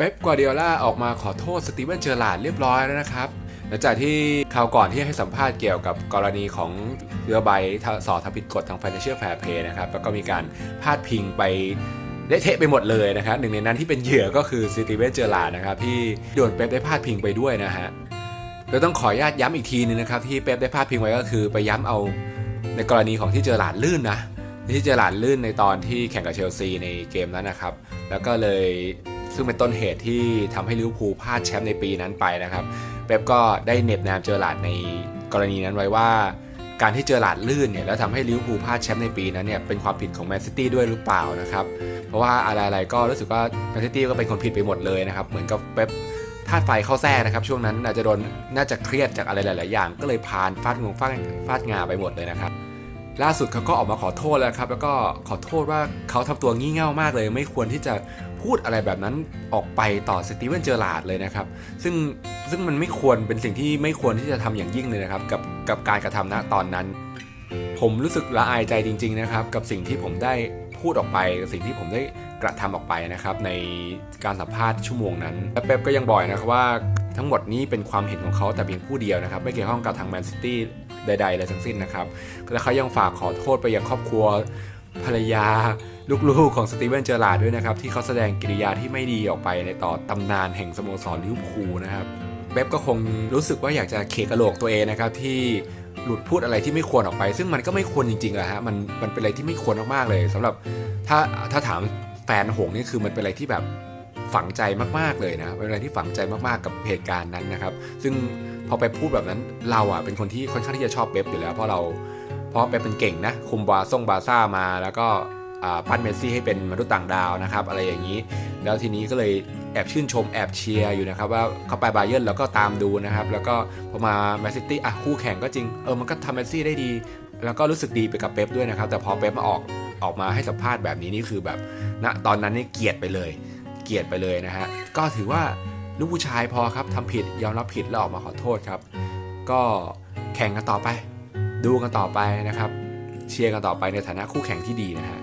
เป๊ปกัวเดียล่าออกมาขอโทษสตีเวนเจอร์ลาดเรียบร้อยแล้วนะครับหลังจากที่คราวก่อนที่ให้สัมภาษณ์เกี่ยวกับกรณีของเรือใบสอทำผิดกฎทาง Financial Fair Play นะครับแล้วก็มีการพาดพิงไปเละเทะไปหมดเลยนะครับหนึ่งในนั้นที่เป็นเหยื่อก็คือสตีเวนเจอร์ลาดนะครับที่โดนเป๊ปได้พาดพิงไปด้วยนะฮะโดยต้องขออนุญาตย้ำอีกทีนึงนะครับที่เป๊ปได้พาดพิงไว้ก็คือไปย้ำเอาในกรณีของที่เจอร์ลาดลื่นนะที่เจอร์ลาดลื่นในตอนที่แข่งกับเชลซีในเกมนั้นนะครับ แล้วก็เลย ซึ่งเป็นต้นเหตุที่ทำให้ลิเวอร์พูลพลาดแชมป์ในปีนั้นไปนะครับเป๊ปก็ได้เน็บแนมเจอหลาดในกรณีนั้นไว้ว่า การที่เจอหลาดลื่นเนี่ยแล้วทำให้ลิเวอร์พูลพลาดแชมป์ในปีนั้นเนี่ยเป็นความผิดของแมนซิตี้ด้วยหรือเปล่านะครับเพราะว่าอะไรๆก็รู้สึกว่าแมนซิตี้ก็เป็นคนผิดไปหมดเลยนะครับเหมือนกับเป๊ปธาตุไฟเข้าแทรกนะครับช่วงนั้นอาจจะโดนน่าจะเครียดจากอะไรหลาย ๆ อย่าง ก็เลยพานฟาดงวงฟาดฟาดงาไปหมดเลยนะครับ ล่าสุดเขาก็ออกมาขอโทษแล้วครับ แล้วก็ขอโทษว่าเขาทำตัวงี่เง่ามากเลย ไม่ควรที่จะพูดอะไรแบบนั้นออกไปต่อสตีเวนเจอร์ลาดเลยนะครับ ซึ่งซึ่งมันไม่ควรเป็นสิ่งที่ไม่ควรที่จะทำอย่างยิ่งเลยนะครับ กับกับการกระทำณตอนนั้น ผมรู้สึกละอายใจจริง ๆนะครับ กับสิ่งที่ผมได้พูดออกไปกับสิ่งที่ผมได้กระทำออกไปนะครับ ในการสัมภาษณ์ชั่วโมงนั้นและเป๊ปก็ยังบอกนะครับว่าทั้งหมดนี้เป็นความเห็นของเขาแต่เพียงผู้เดียวนะครับ ไม่เกี่ยวข้องกับทางแมนซิตี้ ใดๆเลยทั้งสิ้นนะครับ และเขายังฝากขอโทษไปยังครอบครัวภรรยาลูกๆของสตีเวนเจอร์ลาดด้วยนะครับ ที่เขาแสดงกิริยาที่ไม่ดีออกไปในต่อตำนานแห่งสโมสรลิเวอร์พูลนะครับเป๊ปก็คงรู้สึกว่าอยากจะเคกระโหลกตัวเองนะครับที่หลุดพูดอะไรที่ไม่ควรออกไป ซึ่งมันก็ไม่ควรจริงๆอะฮะมันมันเป็นอะไรที่ไม่ควรมากๆเลยสำหรับถ้าถ้าถามแฟนหงนี่คือมันเป็นอะไรที่แบบ ฝังใจมากๆเลยนะเป็นอะไรที่ฝังใจมากๆกับเหตุการณ์นั้นนะครับ ซึ่งพอไปพูดแบบนั้นเราอะเป็นคนที่ค่อนข้างที่จะชอบเป๊ปอยู่แล้วเพราะเราเพราะเป๊ปเป็นเก่งนะคุมบาซ่งบาซ่ามาแล้วก็ปั้นเมสซี่ให้เป็นมนุษย์ต่างดาวนะครับอะไรอย่างนี้ แล้วทีนี้ก็เลยแอบชื่นชมแอบเชียร์อยู่นะครับว่าเขาไปบาเยิร์นแล้วก็ตามดูนะครับ แล้วก็พอมาแมนซิตี้อะคู่แข่งก็จริงเออมันก็ทำแมสซี่ได้ดี แล้วก็รู้สึกดีไปกับเป๊ปด้วยนะครับ แต่พอเป๊ปมาออกออกมาให้สัมภาษณ์แบบนี้นี่คือแบบณตอนนั้นนี่เกลียดไปเลย เกียดไปเลยนะฮะ ก็ถือว่าลูกผู้ชายพอครับทำผิดยอมรับผิดแล้วออกมาขอโทษครับ ก็แข่งกันต่อไป ดูกันต่อไปนะครับ เชียร์กันต่อไปในฐานะคู่แข่งที่ดีนะฮะ